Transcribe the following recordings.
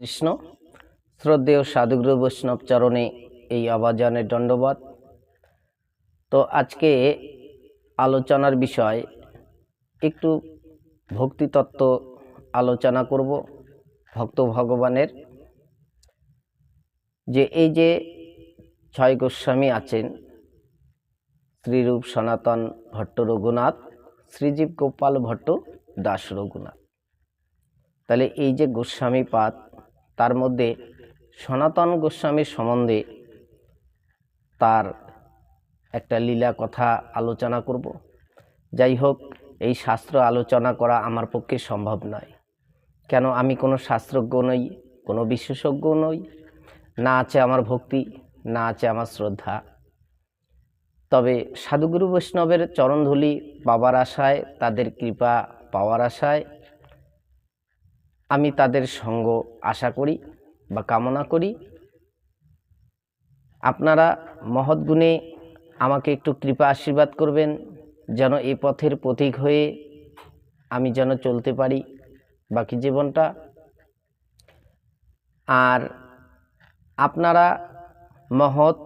কৃষ্ণ, শ্রদ্ধেয় সাধুগুরু বৈষ্ণব চরণে এই আবাজানের দণ্ডবাদ। তো আজকে আলোচনার বিষয়, একটু ভক্তিতত্ত্ব আলোচনা করব ভক্ত ভগবানের। যে এই যে ছয় গোস্বামী আছেন, শ্রীরূপ সনাতন ভট্ট রঘুনাথ, শ্রীজীব গোপাল ভট্ট দাস রঘুনাথ। তাহলে এই যে গোস্বামী পাদ তার মধ্যে সনাতন গোস্বামীর সম্বন্ধে তার একটা লীলা কথা আলোচনা করব। যাই হোক, এই শাস্ত্র আলোচনা করা আমার পক্ষে সম্ভব নয়। কেন, আমি কোনো শাস্ত্রজ্ঞ নই, কোনো বিশেষজ্ঞ নই। না আছে আমার ভক্তি, না আছে আমার শ্রদ্ধা। তবে সাধুগুরু বৈষ্ণবের চরণধুলি পাওয়ার আশায়, তাদের কৃপা পাওয়ার আশায় আমি তাদের সঙ্গ আশা করি বা কামনা করি। আপনারা মহৎ গুণে আমাকে একটু কৃপা আশীর্বাদ করবেন, যেন এ পথের প্রতীক হয়ে আমি যেন চলতে পারি বাকি জীবনটা। আর আপনারা মহৎ,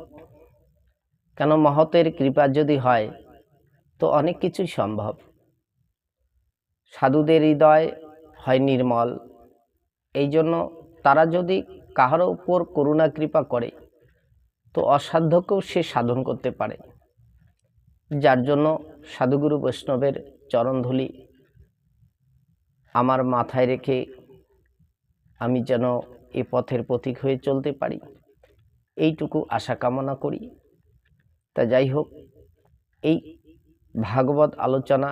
কেন মহতের কৃপা যদি হয়, তো অনেক কিছুই সম্ভব। সাধুদের হৃদয় হয় নির্মল এই জন্য তারা যদি কাহারও উপর করুণা, কৃপা করে, তো অসাধ্যকেও সে সাধন করতে পারে। যার জন্য সাধুগুরু বৈষ্ণবের চরণধুলি আমার মাথায় রেখে আমি যেন এ পথের প্রতীক হয়ে চলতে পারি। এইটুকু আশা কামনা করি। তা যাই হোক, এই ভাগবত আলোচনা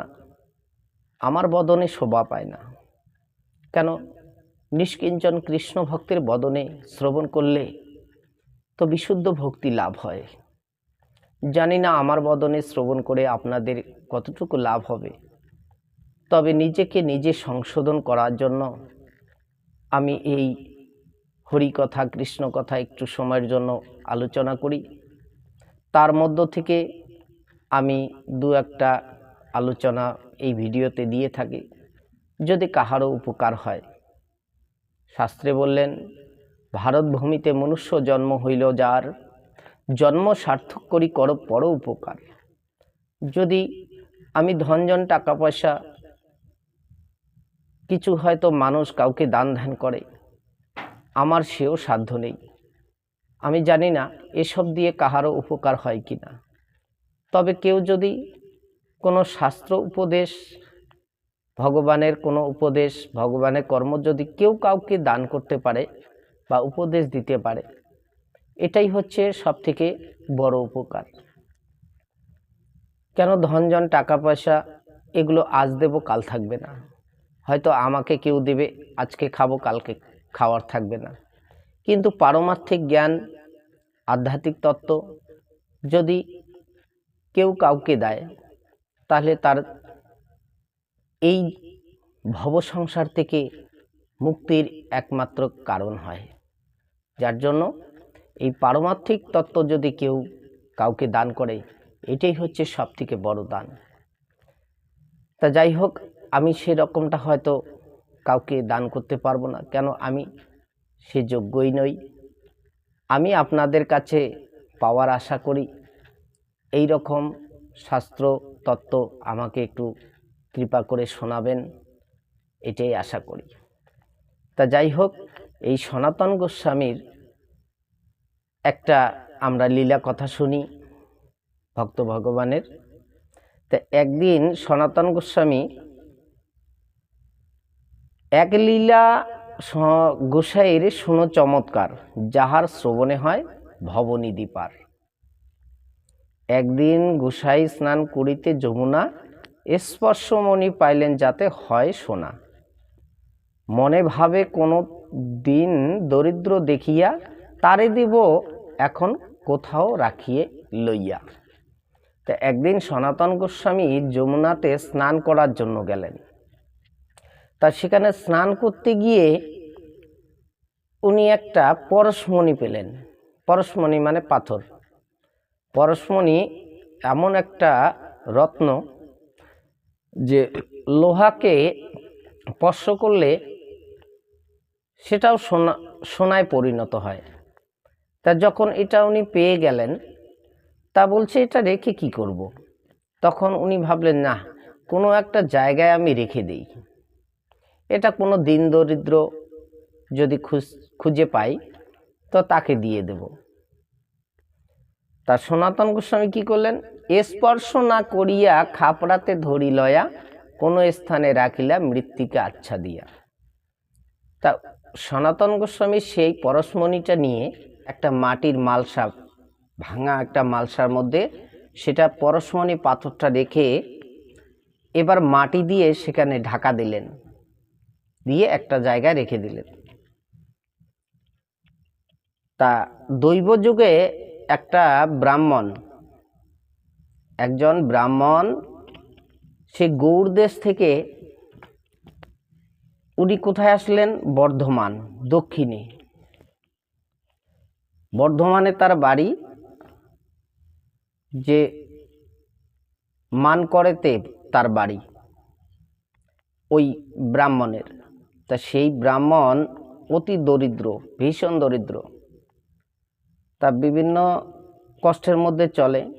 আমার বদনে শোভা পায় না। কেন? নিষ্কিঞ্চন কৃষ্ণ ভক্তের বদনে শ্রবণ করলে তো বিশুদ্ধ ভক্তি লাভ হয়। জানি না আমার বদনে শ্রবণ করে আপনাদের কতটুকু লাভ হবে। তবে নিজেকে নিজে সংশোধন করার জন্য আমি এই হরিকথা কৃষ্ণ কথা একটু সময়ের জন্য আলোচনা করি। তার মধ্য থেকে আমি দু একটা আলোচনা এই ভিডিওতে দিয়ে থাকি। যদি কাহারও উপকার হয়। শাস্ত্রে বললেন ভারত ভূমিতে মনুষ্য জন্ম হইল যার জন্ম সার্থক করি কর পর উপকার। যদি আমি ধনজন টাকা, পয়সা, কিছু হয়তো মানুষ কাউকে দান, ধ্যান করে, আমার সেও সাধ্য নেই। আমি জানি না এসব দিয়ে কাহারও উপকার হয় কি না তবে কেউ যদি কোনো শাস্ত্র, উপদেশ ভগবানের কোনো উপদেশ, ভগবানের কর্ম যদি কেউ কাউকে দান করতে পারে বা উপদেশ দিতে পারে, এটাই হচ্ছে সব থেকে বড় উপকার। কেন ধনজন টাকা, পয়সা এগুলো আজ দেব, কাল থাকবে না। হয়তো আমাকে কেউ দেবে, আজকে খাব, কালকে খাওয়ার থাকবে না। কিন্তু পারমার্থিক জ্ঞান, আধ্যাত্মিক তত্ত্ব যদি কেউ কাউকে দেয়, তাহলে তার এই ভব সংসার থেকে মুক্তির একমাত্র কারণ হয়। যার জন্য এই পারমার্থিক তত্ত্ব যদি কেউ কাউকে দান করে, এটাই হচ্ছে সব থেকে বড় দান। তা যাই হোক, আমি সেরকমটা হয়তো কাউকে দান করতে পারব না। কেন? আমি সে যোগ্যই নই। আমি আপনাদের কাছে পাওয়ার আশা করি। এই রকম শাস্ত্র তত্ত্ব আমাকে একটু কৃপা করে শোনাবেন, এটাই আশা করি। তা যাই হোক, এই সনাতন গোস্বামীর একটা আমরা লীলা কথা শুনি ভক্ত ভগবানের। তা একদিন সনাতন গোস্বামী এক লীলা গোসাইয়ের শুনো চমৎকার, যাহার শ্রবণে হয় ভবনিধি পার। একদিন গোসাই স্নান করিতে যমুনা স্পর্শমণি পাইলেন যাতে হয় সোনা। মনে ভাবে কোনো দিন দরিদ্র দেখিয়া তারে দিব এখন কোথাও রাখিয়ে লইয়া। তা একদিন সনাতন গোস্বামী যমুনাতে স্নান করার জন্য গেলেন। তা সেখানে স্নান করতে গিয়ে উনি একটা পরশমণি পেলেন। পরশমণি মানে পাথর। পরশমণি এমন একটা রত্ন যে লোহাকে স্পর্শ করলে সেটাও সোনা, সোনায় পরিণত হয়। তা যখন এটা উনি পেয়ে গেলেন, তা বলছে, এটা রেখে কি করব। তখন উনি ভাবলেন, না, কোনো একটা জায়গায় আমি রেখে দিই। এটা কোনো দিন দরিদ্র যদি খুঁজ পাই, তো তাকে দিয়ে দেব। তা সনাতন গোস্বামী কি করলেন? স্পর্শ না করিয়া খাপড়াতে ধরি লয়া, কোনো স্থানে রাখিলা মৃত্তিকা আচ্ছা দিয়া। তা সনাতন গোস্বামী সেই পরশমণিটা নিয়ে একটা মাটির মালসা, ভাঙা একটা মালসার মধ্যে সেটা পরশমণি পাথরটা রেখে এবার মাটি দিয়ে সেখানে ঢাকা দিলেন, দিয়ে একটা জায়গায় রেখে দিলেন। তা দৈব যুগে একটা ব্রাহ্মণ। একজন ব্রাহ্মণ, সে গৌড় দেশ থেকে উনি কোথায় আসলেন? বর্ধমান, দক্ষিণে। বর্ধমানে তার বাড়ি যে মান মানকরেতে তার বাড়ি, ওই ব্রাহ্মণের। তা সেই ব্রাহ্মণ অতি দরিদ্র, ভীষণ দরিদ্র। তা বিভিন্ন কষ্টের মধ্যে চলে।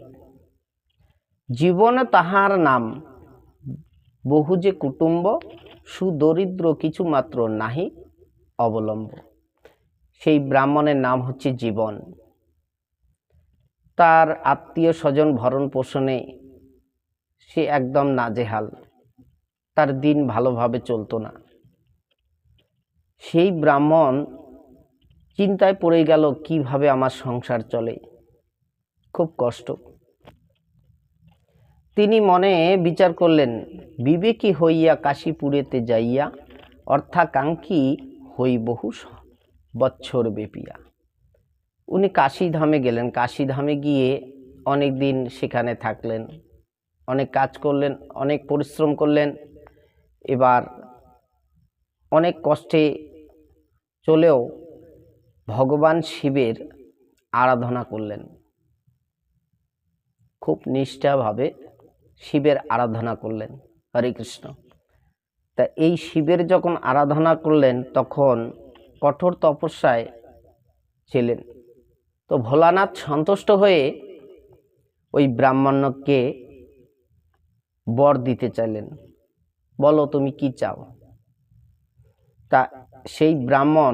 জীবনে তাহার নাম, বহু যে কুটুম্ব, সুদরিদ্র কিছু মাত্র নাহি অবলম্ব। সেই ব্রাহ্মণের নাম হচ্ছে জীবন। তার আত্মীয় স্বজন ভরণ পোষণে সে একদম নাজেহাল। তার দিন ভালোভাবে চলতো না। সেই ব্রাহ্মণ চিন্তায় পড়ে গেল কীভাবে আমার সংসার চলে। খুব কষ্ট। তিনি মনে বিচার করলেন, বিবেকী হইয়া কাশীপুরেতে যাইয়া অর্থাকাঙ্ক্ষী হই বহু বৎসর বেপিয়া। উনি কাশীধামে গেলেন। কাশীধামে গিয়ে অনেক দিন সেখানে থাকলেন। অনেক কাজ করলেন, অনেক পরিশ্রম করলেন। এবার অনেক কষ্টে চলেও ভগবান শিবের আরাধনা করলেন। খুব নিষ্ঠাভাবে শিবের আরাধনা করলেন হরে কৃষ্ণ। তা এই শিবের যখন আরাধনা করলেন, তখন কঠোর তপস্যায় ছিলেন। তো ভোলানাথ সন্তুষ্ট হয়ে ওই ব্রাহ্মণকে বর দিতে চাইলেন। বলো তুমি কি চাও? তা সেই ব্রাহ্মণ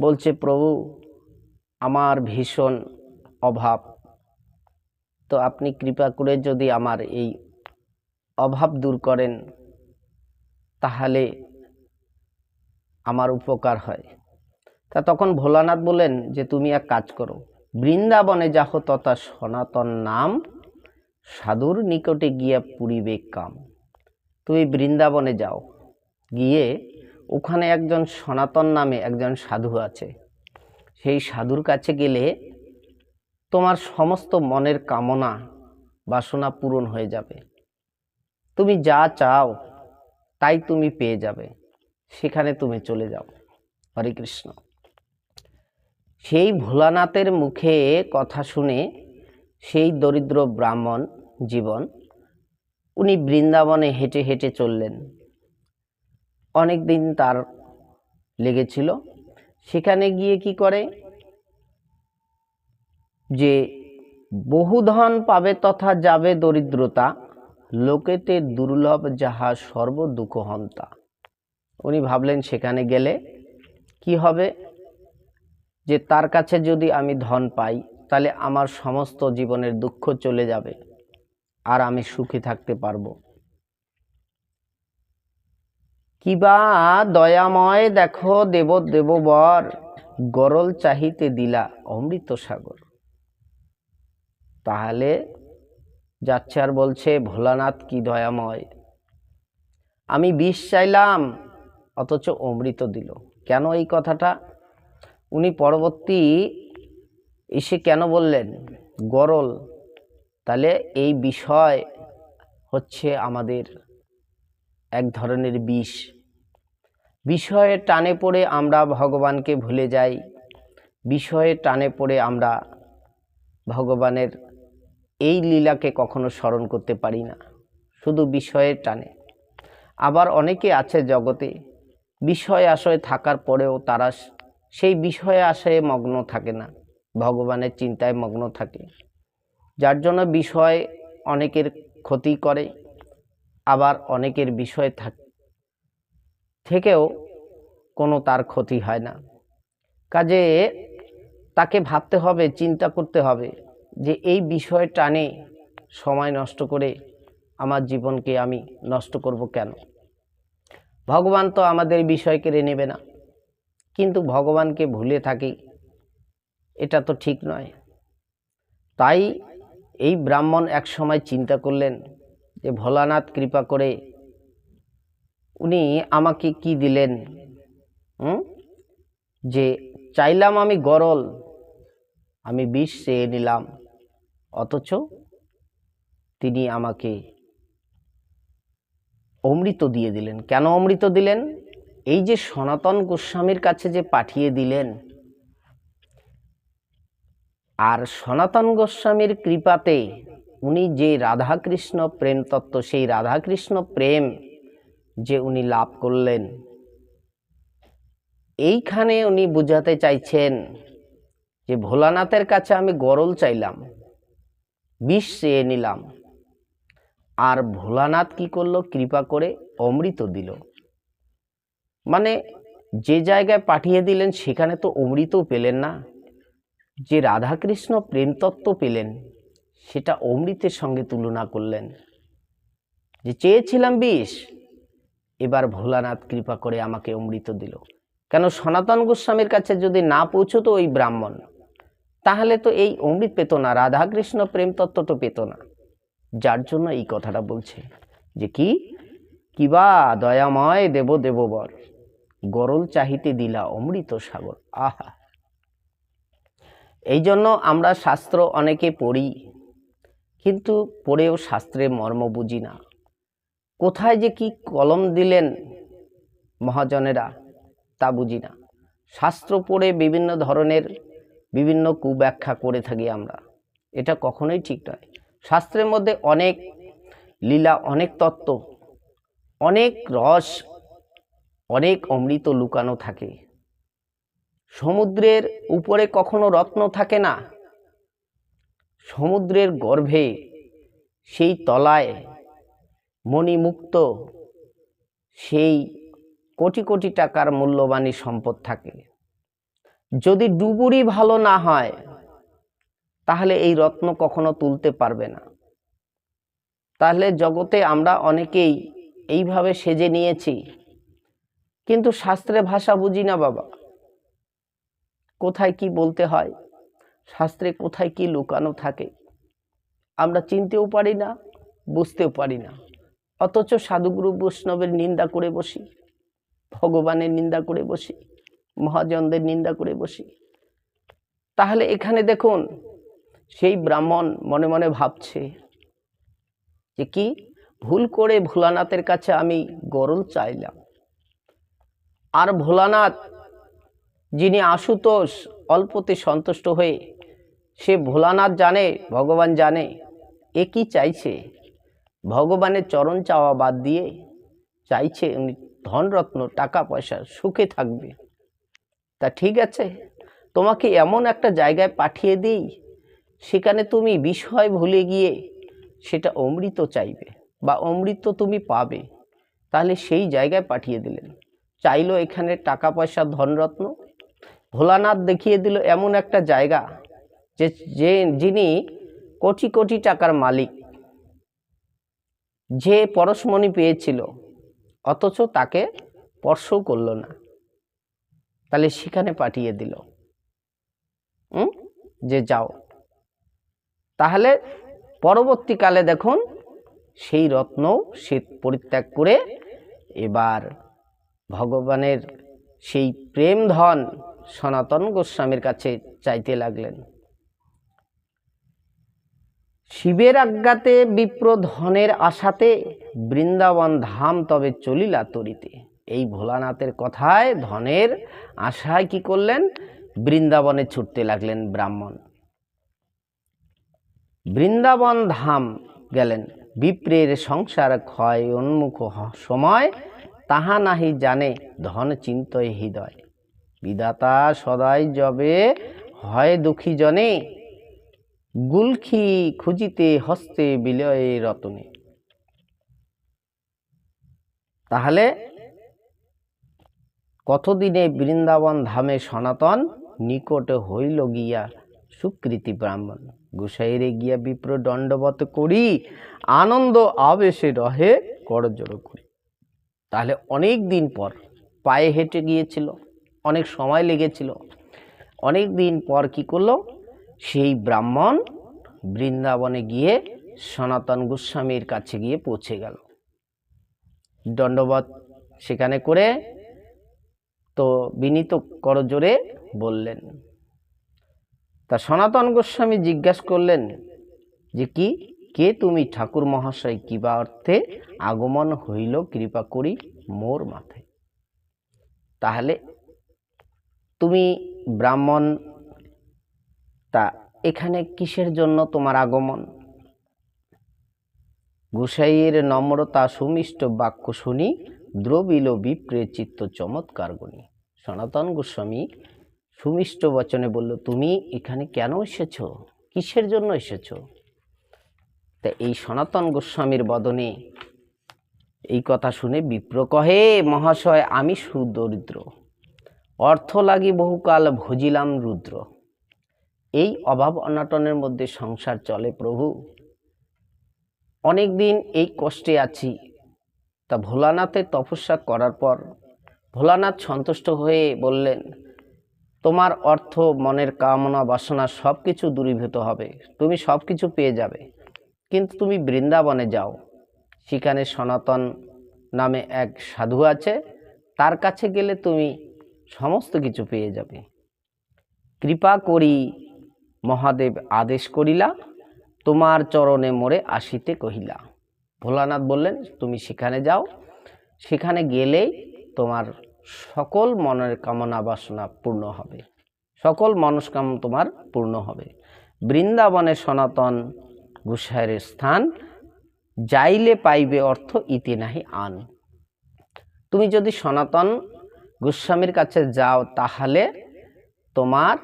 বলছে, প্রভু, আমার ভীষণ অভাব। তো আপনি কৃপা করে যদি আমার এই অভাব দূর করেন, তাহলে আমার উপকার হয়। তা তখন ভোলানাথ বলেন যে, তুমি এক কাজ করো। বৃন্দাবনে যাহ, তথা সনাতন নাম সাধুর নিকটে গিয়া পুরিবে কাম। তুমি বৃন্দাবনে যাও। গিয়ে ওখানে একজন সনাতন নামে একজন সাধু আছে। সেই সাধুর কাছে গেলে তোমার সমস্ত মনের কামনা, বাসনা পূরণ হয়ে যাবে। তুমি যা চাও, তাই তুমি পেয়ে যাবে। সেখানে তুমি চলে যাও। হরে কৃষ্ণ। সেই ভোলানাথের মুখে কথা শুনে সেই দরিদ্র ব্রাহ্মণ জীবন, উনি বৃন্দাবনে হেঁটে হেঁটে চললেন। অনেক দিন তার লেগেছিল। সেখানে গিয়ে কি করে? যে বহুধন পাবে তথা যাবে দরিদ্রতা, লোকেতে দুর্লভ যাহা সর্ব দুঃখহন্তা উনি ভাবলেন, সেখানে গেলে কি হবে? যে তার কাছে যদি আমি ধন পাই, তাহলে আমার সমস্ত জীবনের দুঃখ চলে যাবে, আর আমি সুখী থাকতে পারব। কিবা দয়াময় দেখো দেব দেববর, গরল চাহিতে দিলা অমৃত সাগর। তাহলে যাচ্ছে আর বলছে, ভোলানাথ, কি দয়াময়? আমি বিষ চাইলাম, অথচ অমৃত দিল। কেন এই কথাটা? উনি পরবর্তী এসে কেন বললেন, গরল, তাহলে এই বিষয় হচ্ছে আমাদের এক ধরনের বিষ। বিষয়ে টানে পড়ে আমরা ভগবানকে ভুলে যাই। বিষয়ে টানে পড়ে আমরা ভগবানের এই লীলাকে কখনো স্মরণ করতে পারি না। শুধু বিষয়ের টানে। আবার অনেকে আছে জগতে, বিষয় আশয়ে থাকার পরেও তারা সেই বিষয়ে আশয়ে মগ্ন থাকে না। ভগবানের চিন্তায় মগ্ন থাকে। যার জন্য বিষয় অনেকের ক্ষতি করে। আবার অনেকের বিষয় থাক, থেকেও কোনো তার ক্ষতি হয় না। কাজে তাকে ভাবতে হবে, চিন্তা করতে হবে যে এই বিষয় টানে সময় নষ্ট করে আমার জীবনকে আমি নষ্ট করব কেন? ভগবান তো আমাদের বিষয় কেড়ে নেবে না। কিন্তু ভগবানকে ভুলে থাকি, এটা তো ঠিক নয়। তাই এই ব্রাহ্মণ এক সময় চিন্তা করলেন যে ভোলানাথ কৃপা করে উনি আমাকে কি দিলেন? যে চাইলাম আমি গরল, আমি বিষ চেয়ে নিলাম, অথচ তিনি আমাকে অমৃত দিয়ে দিলেন। কেন অমৃত দিলেন? এই যে সনাতন গোস্বামীর কাছে যে পাঠিয়ে দিলেন, আর সনাতন গোস্বামীর কৃপাতে উনি যে রাধাকৃষ্ণ প্রেম তত্ত্ব, সেই রাধাকৃষ্ণ প্রেম যে উনি লাভ করলেন, এইখানে উনি বুঝাতে চাইছেন যে ভোলানাথের কাছে আমি গরল চাইলাম, বিষ চেয়ে নিলাম। আর ভোলানাথ কি করল? কৃপা করে অমৃত দিল। মানে যে জায়গায় পাঠিয়ে দিলেন, সেখানে তো অমৃতও পেলেন না। যে রাধাকৃষ্ণ প্রেমতত্ত্ব পেলেন সেটা অমৃতের সঙ্গে তুলনা করলেন। যে চেয়েছিলাম বিষ, এবার ভোলানাথ কৃপা করে আমাকে অমৃত দিল। কেন সনাতন গোস্বামীর কাছে যদি না পৌঁছতো ওই ব্রাহ্মণ? তাহলে তো এই অমৃত পেত না, রাধাকৃষ্ণ প্রেম তত্ত্বটা পেত না। যার জন্য এই কথাটা বলছে যে কি? কিবা দয়াময় দেব দেববর, গরল চাহিতে দিলা অমৃত সাগর। আহা! এই জন্য আমরা শাস্ত্র অনেকে পড়ি কিন্তু পড়েও শাস্ত্রে মর্ম বুঝি না। কোথায় যে কি কলম দিলেন মহাজনেরা তা বুঝি না। শাস্ত্র পড়ে বিভিন্ন ধরনের বিভিন্ন কুব্যাখ্যা করে থাকি আমরা। এটা কখনোই ঠিক নয়। শাস্ত্রের মধ্যে অনেক লীলা, অনেক তত্ত্ব, অনেক রস, অনেক অমৃত লুকানো থাকে। সমুদ্রের উপরে কখনো রত্ন থাকে না। সমুদ্রের গর্ভে সেই তলায় মণিমুক্ত, সেই কোটি কোটি টাকার মূল্যবানী সম্পদ থাকে। যদি ডুবুরি ভালো না হয়, তাহলে এই রত্ন কখনো তুলতে পারবে না। তাহলে জগতে আমরা অনেকেই এইভাবে সেজে নিয়েছি, কিন্তু শাস্ত্রে ভাষা বুঝি না বাবা। কোথায় কি বলতে হয়? শাস্ত্রে কোথায় কি লুকানো থাকে, আমরা চিনতেও পারি না, বুঝতেও পারি না। অথচ সাধুগুরু বৈষ্ণবের নিন্দা করে বসি, ভগবানের নিন্দা করে বসি, মহাজনদের নিন্দা করে বসি। তাহলে এখানে দেখুন, সেই ব্রাহ্মণ মনে মনে ভাবছে যে কি, ভুল করে ভোলানাথের কাছে আমি গরল চাইলাম। আর ভোলানাথ, যিনি আশুতোষ অল্পতে সন্তুষ্ট হয়ে সে ভোলানাথ জানে, ভগবান জানে। এ কি চাইছে? ভগবানের চরণ চাওয়া বাদ দিয়ে চাইছে উনি ধনরত্ন টাকা পয়সা সুখে থাকবে। তা ঠিক আছে, তোমাকে এমন একটা জায়গায় পাঠিয়ে দিই, সেখানে তুমি বিষয় ভুলে গিয়ে সেটা অমৃত চাইবে বা অমৃত তুমি পাবে। তাহলে সেই জায়গায় পাঠিয়ে দিলেন। চাইলো এখানে টাকা পয়সা ধনরত্ন। ভোলানাথ দেখিয়ে দিল এমন একটা জায়গা যে যে, যিনি কোটি কোটি টাকার মালিক, যে পরশমণি পেয়েছিল, অথচ তাকে স্পর্শও করল না। তাহলে সেখানে পাঠিয়ে দিল। যে যাও। তাহলে পরবর্তীকালে দেখুন, সেই রত্ন সে পরিত্যাগ করে এবার ভগবানের সেই প্রেম ধন সনাতন গোস্বামীর কাছে চাইতে লাগলেন। শিবের আজ্ঞাতে বিপ্র ধনের আশাতে বৃন্দাবন ধাম তবে চলিলা তরিতে এই ভোলানাথের কথায় ধনের আশায় কি করলেন? বৃন্দাবনে ছুটতে লাগলেন ব্রাহ্মণ। বৃন্দাবন ধাম গেলেন। বিপ্রের সংসার ক্ষয় উন্মুখ সময়, তাহা নাহি জানে ধন চিন্তয় হৃদয়। বিধাতা সদাই যবে হয় দুঃখী জনে গুলখি খুঁজিতে হস্তে বিলয়ে রতনে। তাহলে কতদিনে বৃন্দাবন ধামে সনাতন, নিকটে হইল গিয়া সুকৃতি ব্রাহ্মণ। গুসাইরে গিয়া বিপ্র দণ্ডবত করি, আনন্দ আবেশে রহে করজোড় করি। তাহলে অনেক দিন পর পায়ে হেঁটে গিয়েছিল, অনেক সময় লেগেছিল, অনেক দিন পর কি করল? সেই ব্রাহ্মণ বৃন্দাবনে গিয়ে সনাতন গোস্বামীর কাছে গিয়ে পৌঁছে গেল। দণ্ডবত সেখানে করে তো বিনীত করজোরে বললেন, তা সনাতন গোস্বামী জিজ্ঞাসা করলেন যে কি, কে তুমি ঠাকুর মহাশয় কিবা অর্থে আগমন হইল কৃপা করি মোর মাথায়? তাহলে তুমি ব্রাহ্মণ তা এখানে কিসের জন্য তোমার আগমন? গোসাইয়ের নম্রতা সুমিষ্ট বাক্য শুনি, দ্রবিল বিপ্রে চিত্ত চমৎকার গুণী। সনাতন গোস্বামী সুমিষ্ট বচনে বলল, তুমি এখানে কেন এসেছ? কিসের জন্য এসেছ? তা এই সনাতন গোস্বামীর বদনে এই কথা শুনে বিপ্র কহে, মহাশয়, আমি সুদরিদ্র। অর্থ লাগি বহুকাল ভজিলাম রুদ্র। এই অভাব অনাটনের মধ্যে সংসার চলে প্রভু। অনেক দিন এই কষ্টে আছি। তা ভোলানাথের তপস্যা করার পর ভোলানাথ সন্তুষ্ট হয়ে বললেন, তোমার অর্থ, মনের কামনা, বাসনা সব কিছু দূরীভূত হবে। তুমি সব কিছু পেয়ে যাবে। কিন্তু তুমি বৃন্দাবনে যাও। সেখানে সনাতন নামে এক সাধু আছে। তার কাছে গেলে তুমি সমস্ত কিছু পেয়ে যাবে। কৃপা করি মহাদেব আদেশ করিলা, তোমার চরণে মোরে আসিতে কহিলা। ভোলানাথ বললেন, তুমি সেখানে যাও। সেখানে গেলেই তোমার সকল মনের কামনা বাসনা পূর্ণ হবে। সকল মনস্কাম তোমার পূর্ণ হবে। বৃন্দাবনে সনাতন গোসাইয়ের স্থান, যাইলে পাইবে অর্থ ইতি নাহি আন। তুমি যদি সনাতন গোস্বামীর কাছে যাও, তাহলে তোমার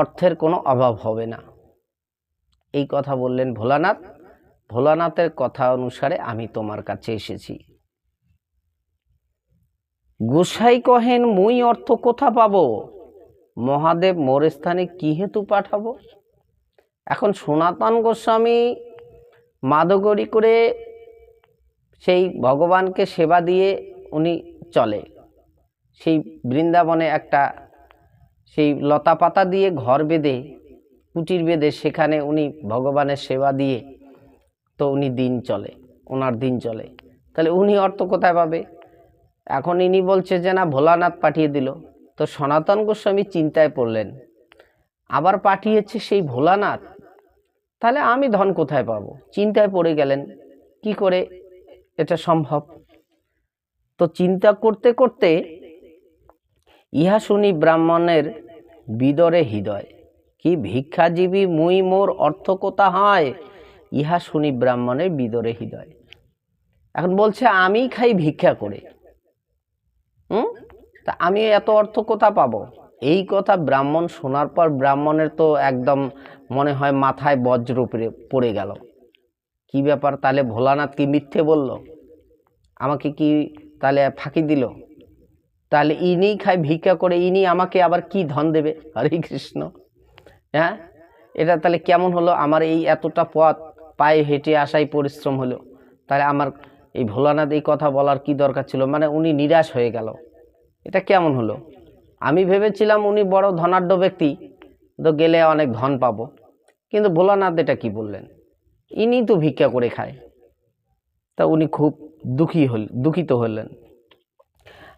অর্থের কোনো অভাব হবে না। এই কথা বললেন ভোলানাথ। ভোলানাথের কথা অনুসারে আমি তোমার কাছে এসেছি। গোসাই কহেন, মুই অর্থ কোথা পাব? মহাদেব মোর স্থানে কি হেতু পাঠাবো? এখন সনাতন গোস্বামী মাদগরি করে সেই ভগবানকে সেবা দিয়ে উনি চলে। সেই বৃন্দাবনে একটা সেই লতা পাতা দিয়ে ঘর বেঁধে, কুটির বেঁধে সেখানে উনি ভগবানের সেবা দিয়ে তো উনি দিন চলে, ওনার দিন চলে। তাহলে উনি অর্থ কোথায় পাবে? এখন ইনি বলছে যে, না, ভোলানাথ পাঠিয়ে দিল। তো সনাতন গোস্বামী চিন্তায় পড়লেন, আবার পাঠিয়েছে সেই ভোলানাথ? তাহলে আমি ধন কোথায় পাবো? চিন্তায় পড়ে গেলেন, কি করে এটা সম্ভব? তো চিন্তা করতে করতে ইহা শুনি ব্রাহ্মণের বিদরে হৃদয়। কি ভিক্ষাজীবী মুই মোর অর্থ কোথা হয়? ইহা শুনি ব্রাহ্মণের বিদরে হৃদয়। এখন বলছে আমি খাই ভিক্ষা করে। হুম? তা আমি এত অর্থ কোথা পাবো? এই কথা ব্রাহ্মণ শোনার পর ব্রাহ্মণের তো একদম মনে হয় মাথায় বজ্র পড়ে গেল। কি ব্যাপার তাহলে ভোলানাথ কি মিথ্যে বলল? আমাকে কি তাহলে ফাঁকি দিল? তাহলে ইনি খায়, ভিক্ষা করে ইনি আমাকে আবার কি ধন দেবে? হরে কৃষ্ণ। হ্যাঁ? এটা তাহলে কেমন হলো? আমার এই এতটা পথ, পায়ে হেঁটে আসাই পরিশ্রম হলো। তাহলে আমার এই ভোলানাথ এই কথা বলার কি দরকার ছিল? মানে উনি নিরাশ হয়ে গেল। এটা কেমন হলো? আমি ভেবেছিলাম উনি বড় ধনাঢ্য ব্যক্তি, তো গেলে অনেক ধন পাবো। কিন্তু ভোলানাথ এটা কি বললেন? ইনি তো ভিক্ষা করে খায়। তা উনি খুব দুঃখী হল, দুঃখিত হলেন।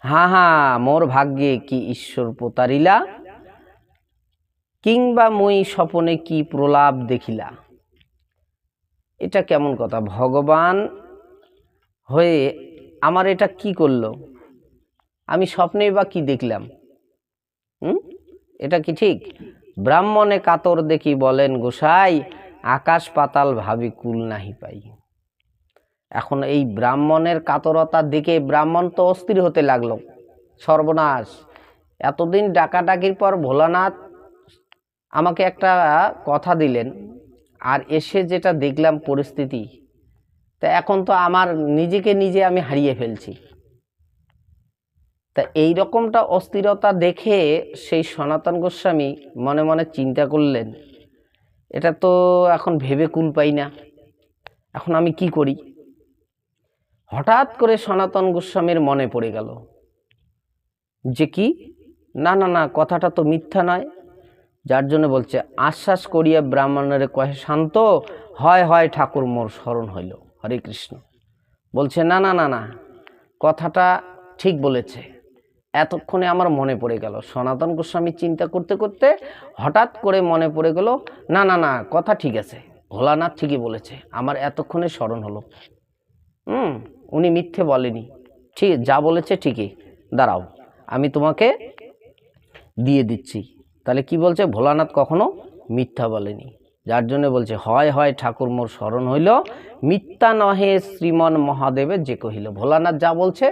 হা হা, মোর ভাগ্যে কি ঈশ্বর প্রতারিলা? কিংবা মই স্বপনে কি প্রলাপ দেখিলা? এটা কেমন কথা? ভগবান হয়ে আমার এটা কি করল? আমি স্বপ্নে বা কি দেখলাম? হুম? এটা কি ঠিক? ব্রাহ্মণে কাতর দেখি বলেন, গোসাই, আকাশ পাতাল ভাবি কুল নাহি পাই। এখন এই ব্রাহ্মণের কাতরতার দিকে ব্রাহ্মণ তো অস্থির হতে লাগল। সর্বনাশ। এতদিন ডাকাডাকির পর ভোলানাথ আমাকে একটা কথা দিলেন, আর এসে যেটা দেখলাম পরিস্থিতি, তা এখন তো আমার নিজেকে নিজে আমি হারিয়ে ফেলছি। তা এই রকমটা অস্থিরতা দেখে সেই সনাতন গোস্বামী মনে মনে চিন্তা করলেন, এটা তো এখন ভেবে কুল পাই না। এখন আমি কি করি? হঠাৎ করে সনাতন গোস্বামীর মনে পড়ে গেল। যে কি? না না না, কথাটা তো মিথ্যা নয়। যার জন্য বলছে, আশ্বাস করিয়া ব্রাহ্মণের কহে, শান্ত, হয় হয়, ঠাকুর মোর স্মরণ হইল। হরে কৃষ্ণ। বলছে, না না না না, কথাটা ঠিক বলেছে। এতক্ষণে আমার মনে পড়ে গেল, সনাতন গোস্বামী চিন্তা করতে করতে হঠাৎ করে মনে পড়ে গেল, না না না, কথা ঠিক আছে। ভোলানাথ ঠিকই বলেছে, আমার এতক্ষণে স্মরণ হলো। হুম উনি মিথ্যে বলেনি। ঠিক, যা বলেছে ঠিকই। দাঁড়াও, আমি তোমাকে দিয়ে দিচ্ছি। তাহলে কি বলছে? ভোলানাথ কখনো মিথ্যা বলেনি। যার জন্য বলছে, হয় হয়, ঠাকুর মোর স্মরণ হইল। মিথ্যা নহে শ্রীমন মহাদেবের যে কহিল। ভোলানাথ যা বলছে,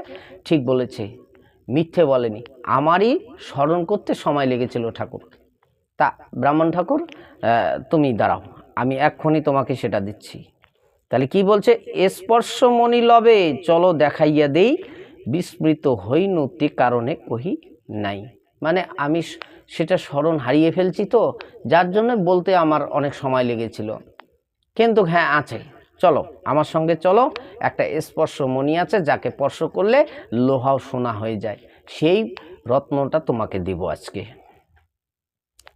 ঠিক বলেছে। মিথ্যে বলেনি। আমারই স্মরণ করতে সময় লেগেছিল ঠাকুর। তা ব্রাহ্মণ ঠাকুর তুমি দাঁড়াও, আমি এক্ষুনি তোমাকে সেটা দিচ্ছি। তাহলে কি বলছে? স্পর্শ মনি লবে, চলো দেখাইয়া দেই, বিস্মৃত হইনতি কারণে কহি নাই। মানে আমি সেটা স্মরণ হারিয়ে ফেলছি তো, যার জন্য বলতে আমার অনেক সময় লেগেছিল। কিন্তু হ্যাঁ আছে। চলো, আমার সঙ্গে চলো, একটা স্পর্শ মণি আছে, যাকে স্পর্শ করলে লোহাও সোনা হয়ে যায়। সেই রত্নটা তোমাকে দেব আজকে।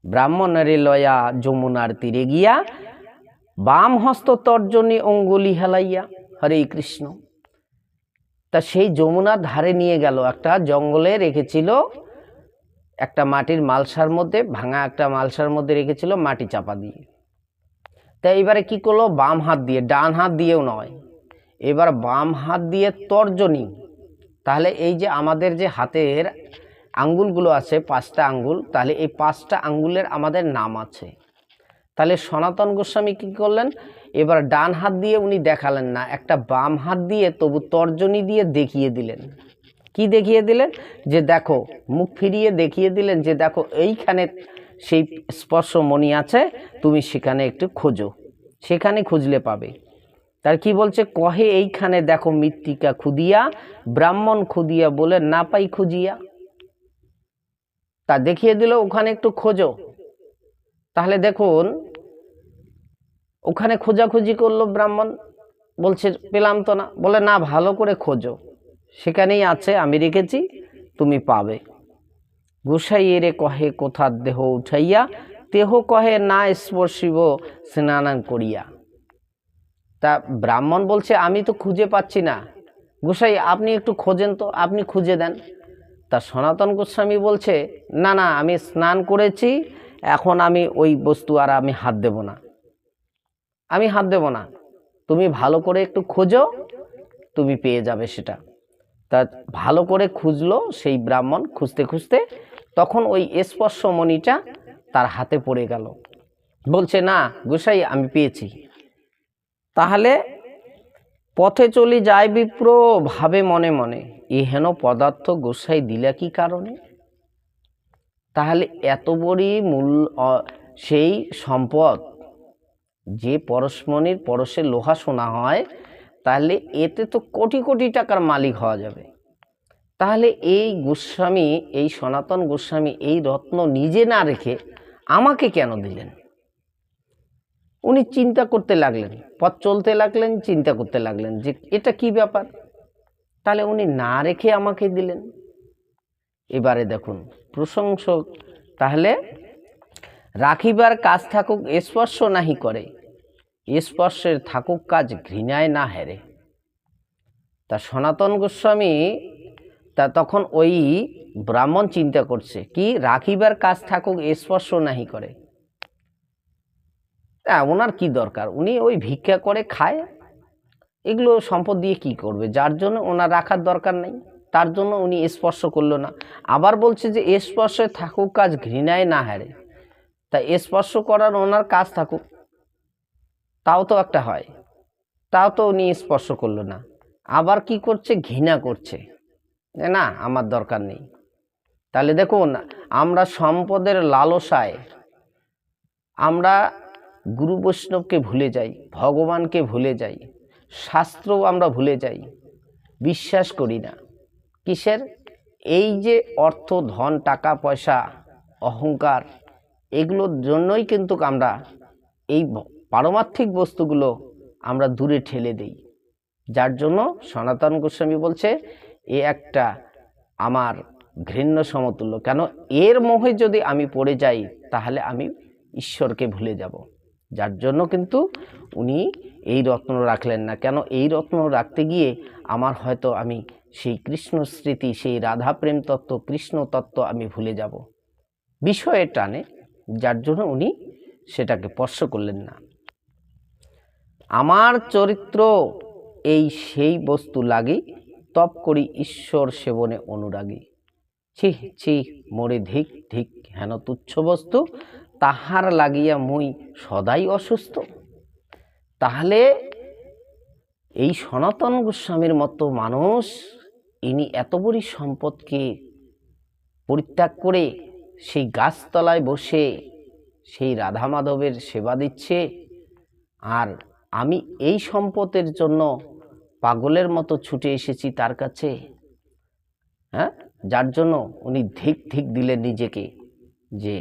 ব্রাহ্মণেরে লয়া যমুনার তীরে গিয়া বাম হস্ত তর্জনী অঙ্গুলি হেলাইয়া হরে কৃষ্ণ। তা সেই যমুনার ধারে নিয়ে গেল। একটা জঙ্গলে রেখেছিল একটা মাটির মালসার মধ্যে, ভাঙা একটা মালসার মধ্যে রেখেছিল মাটি চাপা দিয়ে। তা এবারে কি করল? বাম হাত দিয়ে, ডান হাত দিয়েও নয়। এবার বাম হাত দিয়ে তর্জনী। তাহলে এই যে আমাদের যে হাতের আঙ্গুলগুলো আছে, পাঁচটা আঙ্গুল, তাহলে এই পাঁচটা আঙ্গুলের আমাদের নাম আছে। তাহলে সনাতন গোস্বামী কী করলেন? এবার ডান হাত দিয়ে উনি দেখালেন না, একটা বাম হাত দিয়ে তবু তর্জনী দিয়ে দেখিয়ে দিলেন। কি দেখিয়ে দিলেন? যে দেখো, মুখ ফিরিয়ে দেখিয়ে দিলেন যে দেখো, এইখানে সেই স্পর্শ মণি আছে, তুমি সেখানে একটু খোঁজো। সেখানে খুঁজলে পাবে। তার কি বলছে? কহে এইখানে দেখো মৃত্তিকা খুদিয়া, ব্রাহ্মণ খুদিয়া বলে না পাই খুঁজিয়া। তা দেখিয়ে দিল, ওখানে একটু খোঁজো। তাহলে দেখুন ওখানে খোঁজাখুঁজি করল ব্রাহ্মণ, বলছে, পেলাম তো না। বলে, না, ভালো করে খোঁজো। সেখানেই আছে, আমি রেখেছি, তুমি পাবে। গোসাইয়েরে কহে কোথার দেহ উঠাইয়া দেহ কহে, না স্পর্শিব স্নানান করিয়া। তা ব্রাহ্মণ বলছে, আমি তো খুঁজে পাচ্ছি না। গোসাই, আপনি একটু খোঁজেন তো, আপনি খুঁজে দেন। তা সনাতন গোস্বামী বলছে, না না, আমি স্নান করেছি, এখন আমি ওই বস্তু আর আমি হাত দেব না। আমি হাত দেব না। তুমি ভালো করে একটু খোঁজো, তুমি পেয়ে যাবে সেটা। তা ভালো করে খুঁজলো সেই ব্রাহ্মণ খুঁজতে খুঁজতে, তখন ওই স্পর্শ মণিটা তার হাতে পড়ে গেল। বলছে, না গোসাই, আমি পেয়েছি। তাহলে পথে চলি যায় বিপ্র, ভাবে মনে মনে। এহেন পদার্থ গোসাই দিলা কি কারণে? তাহলে এত বড়ই মূল সেই সম্পদ যে পরশমণির পরশে লোহা সোনা হয়, তাহলে এতে তো কোটি কোটি টাকার মালিক হওয়া যাবে। তাহলে এই গোস্বামী, এই সনাতন গোস্বামী, এই রত্ন নিজে না রেখে আমাকে কেন দিলেন? উনি চিন্তা করতে লাগলেন, পথ চলতে লাগলেন, চিন্তা করতে লাগলেন যে এটা কি ব্যাপার? তাহলে উনি না রেখে আমাকে দিলেন। এবারে দেখুন, প্রশংসক, তাহলে রাখিবার কাজ থাকুক স্পর্শ নাহি করে। স্পর্শের থাকুক কাজ ঘৃণায় না হেরে। তা সনাতন গোস্বামী তা তখন ওই ব্রাহ্মণ চিন্তা করছে, কি রাখিবার কাজ থাকুক স্পর্শ নাহি করে। ওনার কি দরকার? উনি ওই ভিক্ষা করে খায়। এগুলো সম্পদ দিয়ে কি করবে? যার জন্য ওনার রাখার দরকার নেই, তার জন্য উনি স্পর্শ করল না। আবার বলছে যে স্পর্শে থাকুক কাজ ঘৃণায় না হারে। তা স্পর্শ করার ওনার কাজ থাকুক। তাও তো একটা হয়। তাও তো উনি স্পর্শ করল না। আবার কি করছে? ঘৃণা করছে। যে না, আমার দরকার নেই। তাহলে দেখুন, আমরা সম্পদের লালসায়, আমরা গুরু বৈষ্ণবকে ভুলে যাই, ভগবানকে ভুলে যাই, শাস্ত্রও আমরা ভুলে যাই, বিশ্বাস করি না। কিসের? এই যে অর্থ, ধন, টাকা, পয়সা, অহংকার, এগুলোর জন্যই কিন্তু আমরা এই পারমার্থিক বস্তুগুলো আমরা দূরে ঠেলে দেই। যার জন্য সনাতন গোস্বামী বলছে, এ একটা আমার ঘৃণ্য সমতুল্য। কেন? এর মোহে যদি আমি পড়ে যাই, তাহলে আমি ঈশ্বরকে ভুলে যাব। যার জন্য কিন্তু উনি এই রত্ন রাখলেন না। কেন? এই রত্ন রাখতে গিয়ে আমার হয়তো আমি সেই কৃষ্ণ স্মৃতি সেই রাধা প্রেম তত্ত্ব, কৃষ্ণ তত্ত্ব আমি ভুলে যাব। বিষয়ের টানে, যার জন্য উনি সেটাকে স্পর্শ করলেন না। আমার চরিত্র এই সেই বস্তু লাগি, তপ করি ঈশ্বর সেবনে অনুরাগী। ছি ছি, মোরে ধিক ধিক হেন তুচ্ছ বস্তু, তাহার লাগিয়া মুই সদাই অসুস্থ। তাহলে এই সনাতন গোস্বামীর মতো মানুষ, ইনি এত বড় সম্পদকে পরিত্যাগ করে সেই গাছতলায় বসে সেই রাধা মাধবের সেবা দিচ্ছে, আর আমি এই সম্পদের জন্য পাগলের মতো ছুটে এসেছি তার কাছে। হ্যাঁ? যার জন্য উনি ধিক ধিক দিলেন নিজেকে যে,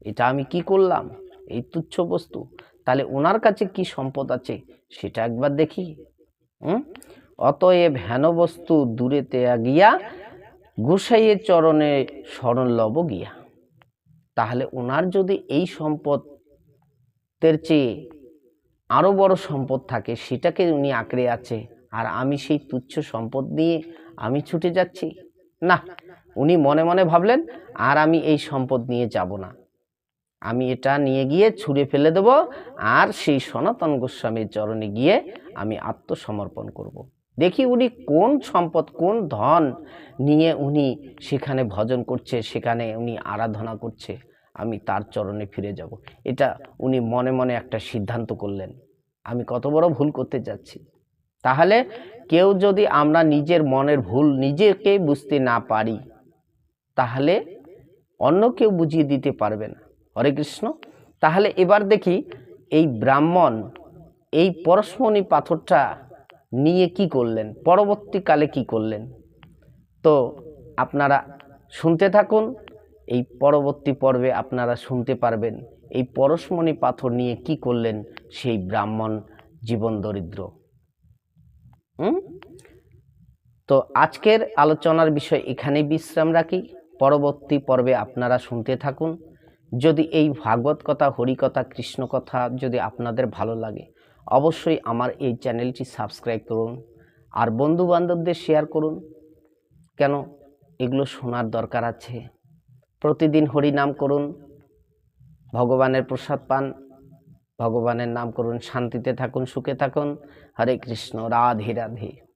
এটা আমি কি করলাম? এই তুচ্ছ বস্তু। তাহলে ওনার কাছে কি সম্পদ আছে সেটা একবার দেখি। হুম? অতএব হেন বস্তু দূরেতে গিয়া গুসাইয়ের চরণে স্মরণ লব গিয়া। তাহলে ওনার যদি এই সম্পদের চেয়ে আরও বড় সম্পদ থাকে, সেটাকে উনি আঁকড়ে আছে। আর আমি সেই তুচ্ছ সম্পদ নিয়ে আমি ছুটে যাচ্ছি। না, উনি মনে মনে ভাবলেন, আর আমি এই সম্পদ নিয়ে যাব না। আমি এটা নিয়ে গিয়ে ছুঁড়ে ফেলে দেব, আর সেই সনাতন গোস্বামীর চরণে গিয়ে আমি আত্মসমর্পণ করব। দেখি উনি কোন সম্পদ, কোন ধন নিয়ে উনি সেখানে ভজন করছে, সেখানে উনি আরাধনা করছে। আমি তার চরণে ফিরে যাব। এটা উনি মনে মনে একটা সিদ্ধান্ত করলেন। আমি কত বড় ভুল করতে যাচ্ছি। তাহলে কেউ যদি আমরা নিজের মনের ভুল নিজেকে বুঝতে না পারি, তাহলে অন্য কেউ বুঝিয়ে দিতে পারবে না। হরে কৃষ্ণ। তাহলে এবার দেখি এই ব্রাহ্মণ এই পরশমণি পাথরটা নিয়ে কি করলেন? পরবর্তীকালে কি করলেন? তো আপনারা শুনতে থাকুন। এই পরবর্তী পর্বে আপনারা শুনতে পারবেন এই পরশমণি পাথর নিয়ে কি করলেন সেই ব্রাহ্মণ জীবন দরিদ্র। তো আজকের আলোচনার বিষয় এখানেই বিশ্রাম রাখি। পরবর্তী পর্বে আপনারা শুনতে থাকুন। যদি এই ভাগবত কথা হরিকথা কৃষ্ণ কথা যদি আপনাদের ভালো লাগে, অবশ্যই আমার এই চ্যানেলটি সাবস্ক্রাইব করুন আর বন্ধু বান্ধবদের শেয়ার করুন। কেন? এগুলো শোনার দরকার আছে। প্রতিদিন হরি নাম করুন, ভগবানের প্রসাদ পান, ভগবানের নাম করুন, শান্তিতে থাকুন, সুখে থাকুন। হরে কৃষ্ণ, রাধে রাধে।